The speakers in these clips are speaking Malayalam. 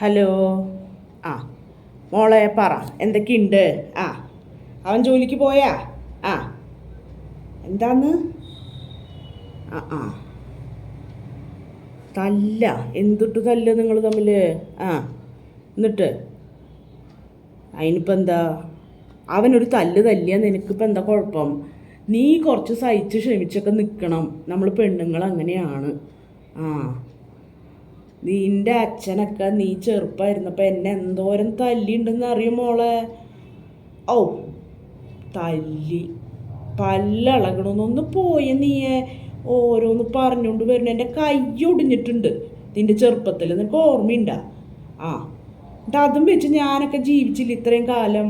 ഹലോ. ആ മോളെ പറ എന്തൊക്കെയുണ്ട്? ആ അവൻ ജോലിക്ക് പോയാ? ആ. എന്താന്ന്? ആ ആ. തല്ല എന്തിട്ട് തല്ല നിങ്ങൾ തമ്മിൽ ആ എന്നിട്ട്? അതിനിപ്പോൾ എന്താ? അവനൊരു തല്ല് തല്ലിയാ നിനക്കിപ്പോൾ എന്താ കുഴപ്പം? നീ കുറച്ച് സഹിച്ച് ക്ഷമിച്ചൊക്കെ നിൽക്കണം നമ്മൾ പെണ്ണുങ്ങൾ അങ്ങനെയാണ് ആ. നിന്റെ അച്ഛനൊക്കെ നീ ചെറുപ്പമായിരുന്നപ്പോൾ എന്നെ എന്തോരം തല്ലിയുണ്ടെന്ന് അറിയും മോളെ? ഔ തല്ലി. പല്ലളകണമെന്നൊന്ന് പോയ നീയെ. ഓരോന്ന് പറഞ്ഞുകൊണ്ട് വരുന്ന. എന്റെ കൈ ഒടിഞ്ഞിട്ടുണ്ട്. നിന്റെ ചെറുപ്പത്തിൽ നിനക്ക് ഓർമ്മയുണ്ട? ആ എന്നിട്ട് അതും വെച്ച് ഞാനൊക്കെ ജീവിച്ചില്ല ഇത്രയും കാലം?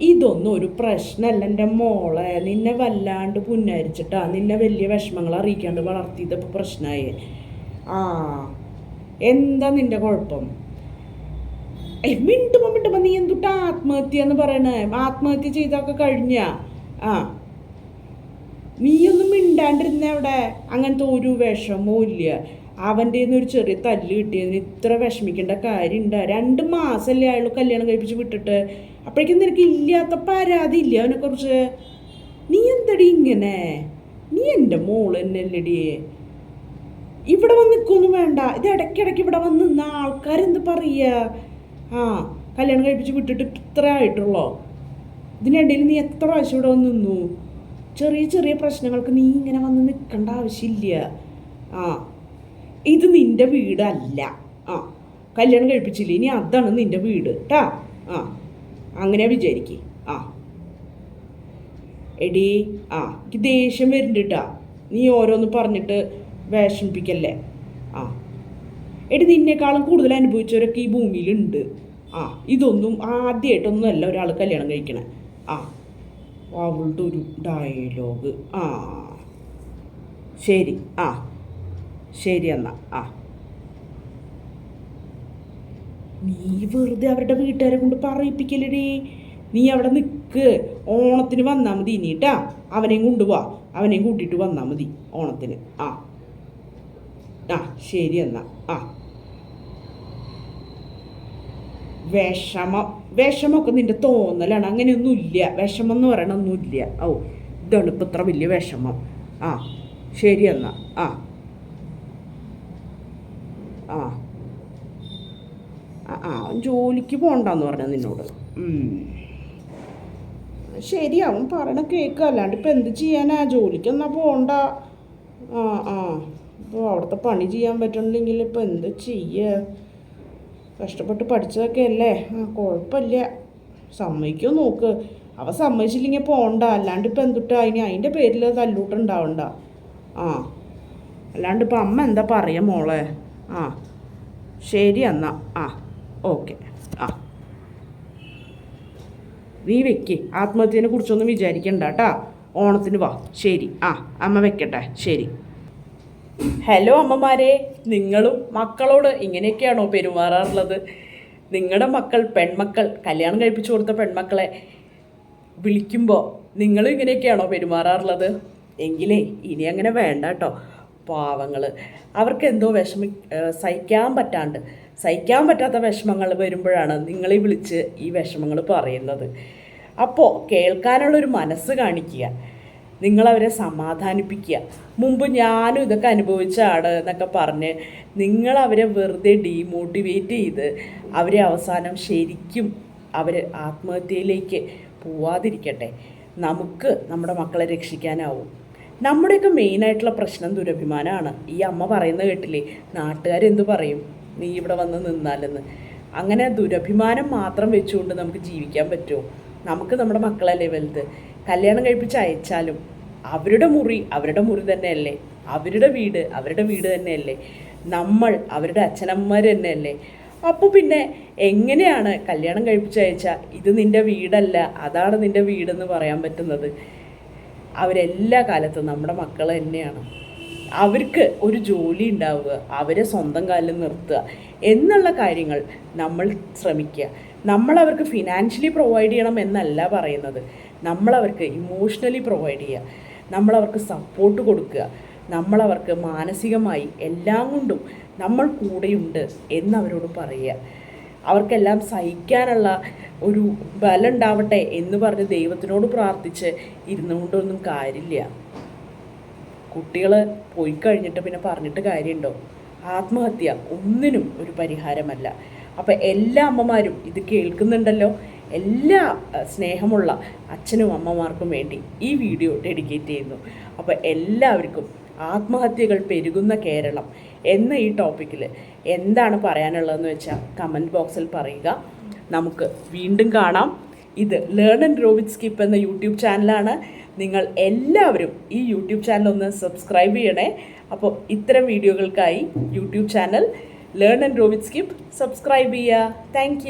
ഇതൊന്നും ഒരു പ്രശ്നമല്ല എന്റെ മോളെ. നിന്നെ വല്ലാണ്ട് പുന്നരിച്ചിട്ടാ നിന്നെ വലിയ വിഷമങ്ങൾ അറിയിക്കാണ്ട് വളർത്തിയതിപ്പോൾ പ്രശ്നമായി ആ എന്താ നിന്റെ കുഴപ്പം? ഏയ് മിണ്ടുമ്പോ മിണ്ടുമ്പോ നീ എന്തുട്ട ആത്മഹത്യ എന്ന് പറയണേ? ആത്മഹത്യ ചെയ്തൊക്കെ കഴിഞ്ഞ? ആ. നീയൊന്നും മിണ്ടാണ്ടിരുന്ന അവിടെ? അങ്ങനത്തെ ഒരു വിഷമവും ഇല്ല. അവന്റെ ഒരു ചെറിയ തല്ല് കിട്ടിയതിന് ഇത്ര വിഷമിക്കേണ്ട കാര്യമുണ്ട്. രണ്ട് മാസമല്ലേ അയാൾ കല്യാണം കഴിപ്പിച്ച് വിട്ടിട്ട്. അപ്പോഴേക്കും നിനക്ക് ഇല്ലാത്ത പരാതി ഇല്ല അവനെക്കുറിച്ച്? നീ എന്തടി ഇങ്ങനെ? നീ എന്റെ മോൾ തന്നെയല്ലടി. ഇവിടെ വന്ന് നിൽക്കൊന്നും വേണ്ട. ഇത് ഇടയ്ക്കിടയ്ക്ക് ഇവിടെ വന്ന് നിന്ന ആൾക്കാരെന്ത് പറയുക ആ കല്യാണം കഴിപ്പിച്ച് വിട്ടിട്ട് ഇത്ര ആയിട്ടുള്ളോ? ഇതിനിടയിൽ നീ എത്ര പ്രാവശ്യം ഇവിടെ വന്ന് നിന്നു? ചെറിയ ചെറിയ പ്രശ്നങ്ങൾക്ക് നീ ഇങ്ങനെ വന്ന് നിൽക്കേണ്ട ആവശ്യമില്ല. ആ ഇത് നിന്റെ വീടല്ല. ആ കല്യാണം കഴിപ്പിച്ചില്ല? ഇനി അതാണ് നിന്റെ വീട്. കേട്ടാ ആ അങ്ങനെ വിചാരിക്കേ. ആ. എടീ ആ എനിക്ക് ദേഷ്യം വരുന്നുണ്ട് കേട്ടാ നീ ഓരോന്ന് പറഞ്ഞിട്ട് വിഷമിപ്പിക്കല്ലേ? ആ. എടി നിന്നേക്കാളും കൂടുതൽ അനുഭവിച്ചവരൊക്കെ ഈ ഭൂമിയിലുണ്ട്. ആ ഇതൊന്നും ആദ്യമായിട്ടൊന്നുമല്ല ഒരാൾ കല്യാണം കഴിക്കണേ. ആ. അവളുടെ ഒരു ഡയലോഗ് ആ. ശരി. ആ. ശരി എന്നാ. ആ. നീ വെറുതെ അവരുടെ വീട്ടുകാരെ കൊണ്ട് പറയിപ്പിക്കലടി നീ അവിടെ നിൽക്ക് ഓണത്തിന് വന്നാൽ മതി നീട്ടാ അവനെയും കൊണ്ടുപോവാ അവനെയും കൂട്ടിയിട്ട് വന്നാൽ മതി ഓണത്തിന്. ആ. ആ ശരി എന്നാ. ആ. വിഷമം വിഷമമൊക്കെ നിന്റെ തോന്നലാണ്. അങ്ങനെയൊന്നുമില്ല. വിഷമം എന്ന് പറയണമൊന്നുമില്ല ഓ ഇതാണ് ഇപ്പം ഇത്ര വലിയ വിഷമം. ആ ശരി എന്നാ. ആ. ആ. ആ ജോലിക്ക് പോകണ്ടെന്ന് പറഞ്ഞ നിന്നോട്. ശരിയാവും പറയണ കേൾക്കുക അല്ലാണ്ട് ഇപ്പം എന്ത് ചെയ്യാനാ? ജോലിക്ക് എന്നാൽ പോകണ്ട ആ ആ. ഇപ്പോൾ അവിടുത്തെ പണി ചെയ്യാൻ പറ്റണില്ലെങ്കിൽ ഇപ്പോൾ എന്ത് ചെയ്യുക കഷ്ടപ്പെട്ട് പഠിച്ചതൊക്കെ അല്ലേ ആ കുഴപ്പമില്ല. സമ്മതിക്കോ നോക്ക്. അവ സമ്മതിച്ചില്ലെങ്കിൽ പോകണ്ട അല്ലാണ്ട് ഇപ്പം എന്തുട്ടാ? അതിന് അതിന്റെ പേരിൽ തല്ലൂട്ടുണ്ടാവണ്ട ആ. അല്ലാണ്ട് ഇപ്പം അമ്മ എന്താ പറയുക മോളെ? ആ. ശരി എന്നാ. ആ. ഓക്കെ. ആ. നീ വെക്ക്. ആത്മഹത്യനെ കുറിച്ചൊന്നും വിചാരിക്കണ്ട കേട്ടാ. ഓണത്തിന് വാ. ശരി. ആ. അമ്മ വെക്കട്ടെ. ശരി. ഹലോ അമ്മമാരെ. നിങ്ങളും മക്കളോട് ഇങ്ങനെയൊക്കെയാണോ പെരുമാറാറുള്ളത്? നിങ്ങളുടെ മക്കൾ പെൺമക്കൾ കല്യാണം കഴിപ്പിച്ചു കൊടുത്ത പെൺമക്കളെ വിളിക്കുമ്പോൾ നിങ്ങളും ഇങ്ങനെയൊക്കെയാണോ പെരുമാറാറുള്ളത്? എങ്കിലേ ഇനി അങ്ങനെ വേണ്ട കേട്ടോ പാവങ്ങൾ അവർക്ക് എന്തോ വിഷമി സഹിക്കാൻ പറ്റാണ്ട്. സഹിക്കാൻ പറ്റാത്ത വിഷമങ്ങൾ വരുമ്പോഴാണ് നിങ്ങളെ വിളിച്ച് ഈ വിഷമങ്ങൾ പറയുന്നത്. അപ്പോൾ കേൾക്കാനുള്ളൊരു മനസ്സ് കാണിക്കുക. നിങ്ങളവരെ സമാധാനിപ്പിക്കുക. മുമ്പ് ഞാനും ഇതൊക്കെ അനുഭവിച്ചാണ് എന്നൊക്കെ പറഞ്ഞ് നിങ്ങളവരെ വെറുതെ ഡീമോട്ടിവേറ്റ് ചെയ്ത് അവരെ അവസാനം ശരിക്കും അവർ ആത്മഹത്യയിലേക്ക് പോവാതിരിക്കട്ടെ. നമുക്ക് നമ്മുടെ മക്കളെ രക്ഷിക്കാനാവും. നമ്മുടെയൊക്കെ മെയിനായിട്ടുള്ള പ്രശ്നം ദുരഭിമാനമാണ് ഈ അമ്മ പറയുന്ന കേട്ടില്ലേ? നാട്ടുകാരെന്ത് പറയും? നീ ഇവിടെ വന്ന് നിന്നാലെന്ന്. അങ്ങനെ ദുരഭിമാനം മാത്രം വെച്ചുകൊണ്ട് നമുക്ക് ജീവിക്കാൻ പറ്റുമോ? നമുക്ക് നമ്മുടെ മക്കളല്ലേ വലുത്. കല്യാണം കഴിപ്പിച്ച് അയച്ചാലും അവരുടെ മുറി അവരുടെ മുറി തന്നെയല്ലേ? അവരുടെ വീട് അവരുടെ വീട് തന്നെയല്ലേ? നമ്മൾ അവരുടെ അച്ഛനമ്മമാർ തന്നെയല്ലേ? അപ്പോൾ പിന്നെ എങ്ങനെയാണ് കല്യാണം കഴിപ്പിച്ചയച്ച ഇത് നിന്റെ വീടല്ല അതാണ് നിന്റെ വീടെന്ന് പറയാൻ പറ്റുന്നത്? അവരെല്ലാ കാലത്തും നമ്മുടെ മക്കൾ തന്നെയാണ്. അവർക്ക് ഒരു ജോലി ഉണ്ടാവുക അവരെ സ്വന്തം കാലിൽ നിർത്തുക എന്നുള്ള കാര്യങ്ങൾ നമ്മൾ ശ്രമിക്കുക. നമ്മൾ അവർക്ക് ഫിനാൻഷ്യലി പ്രൊവൈഡ് ചെയ്യണം എന്നല്ല പറയുന്നത്. നമ്മളവർക്ക് ഇമോഷണലി പ്രൊവൈഡ് ചെയ്യുക. നമ്മളവർക്ക് സപ്പോർട്ട് കൊടുക്കുക. നമ്മളവർക്ക് മാനസികമായി എല്ലാം കൊണ്ടും നമ്മൾ കൂടെയുണ്ട് എന്നവരോട് പറയുക. അവർക്കെല്ലാം സഹിക്കാനുള്ള ഒരു ബലം ഉണ്ടാവട്ടെ എന്ന് പറഞ്ഞ് ദൈവത്തിനോട് പ്രാർത്ഥിച്ച് ഇരുന്നുകൊണ്ടൊന്നും കാര്യമില്ല. കുട്ടികൾ പോയി കഴിഞ്ഞിട്ട് പിന്നെ പറഞ്ഞിട്ട് കാര്യമുണ്ടോ? ആത്മഹത്യ ഒന്നിനും ഒരു പരിഹാരമല്ല. അപ്പം എല്ലാ അമ്മമാരും ഇത് കേൾക്കുന്നുണ്ടല്ലോ. എല്ലാ സ്നേഹമുള്ള അച്ഛനും അമ്മമാർക്കും വേണ്ടി ഈ വീഡിയോ ഡെഡിക്കേറ്റ് ചെയ്യുന്നു. അപ്പോൾ എല്ലാവർക്കും ആത്മഹത്യകൾ പെരുകുന്ന കേരളം എന്ന ഈ ടോപ്പിക്കിൽ എന്താണ് പറയാനുള്ളതെന്ന് വെച്ചാൽ കമന്റ് ബോക്സിൽ പറയുക. നമുക്ക് വീണ്ടും കാണാം. ഇത് learn and grow with skip എന്ന യൂട്യൂബ് ചാനലാണ്. നിങ്ങൾ എല്ലാവരും ഈ യൂട്യൂബ് ചാനൽ ഒന്ന് സബ്സ്ക്രൈബ് ചെയ്യണേ. അപ്പോൾ ഇത്തരം വീഡിയോകൾക്കായി YouTube channel learn and grow with skip subscribe ചെയ്യുക. താങ്ക്